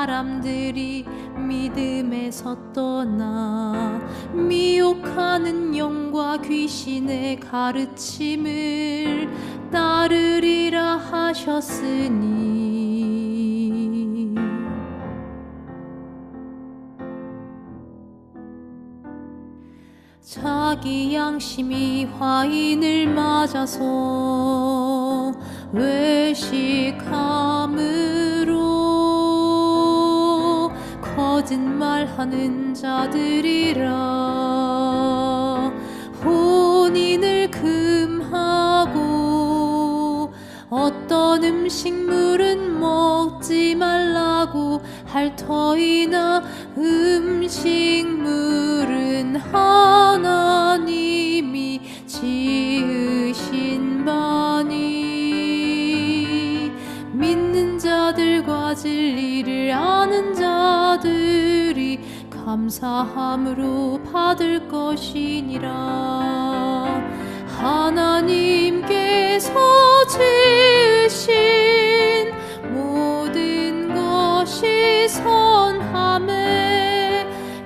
사람들이 믿음에서 떠나 미혹하는 영과 귀신의 가르침을 따르리라 하셨으니. 자기 양심이 화인을 맞아서 외식함으 하는 자들이라. 혼인을 금하고 어떤 음식물은 먹지 말라고 할 터이나 음식물은 하나님이 지으신 바니. 믿는 자들과 진리 감사함으로 받을 것이니라. 하나님께서 지으신 모든 것이 선함에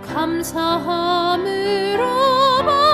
감사함으로 받